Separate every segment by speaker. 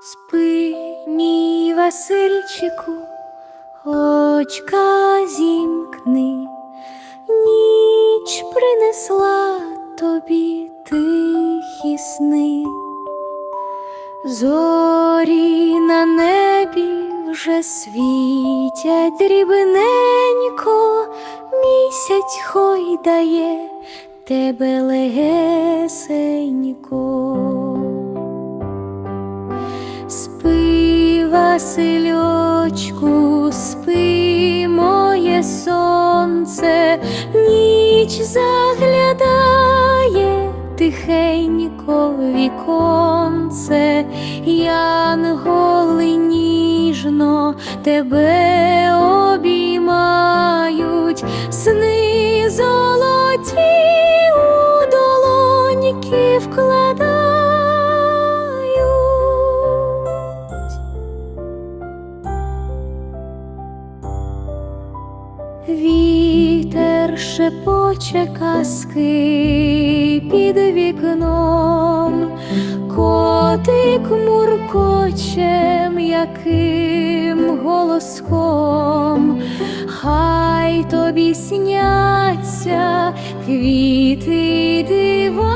Speaker 1: Спи, мій Васильчику, очка зімкни, ніч принесла тобі тихі сни. Зорі на небі вже світять дрібненько, місяць хойдає тебе легесенько. Васильочку, спи, моє сонце, ніч заглядає тихенько в віконце, янголи ніжно тебе Вітер шепоче казки під вікном, котик муркоче м'яким голоском, хай тобі сняться квіти дива,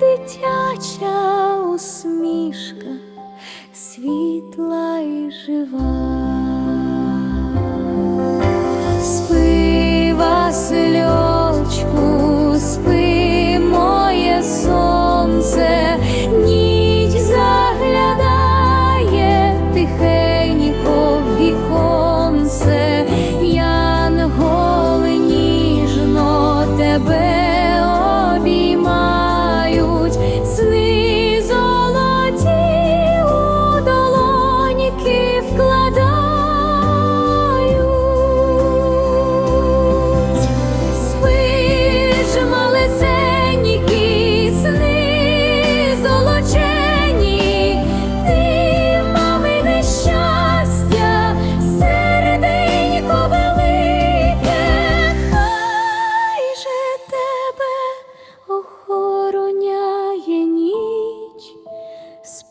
Speaker 1: дитяча усмішка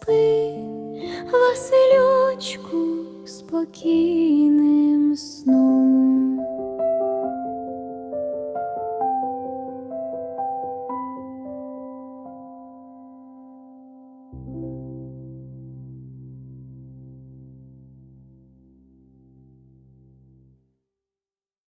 Speaker 1: спи, Василючку спокійний.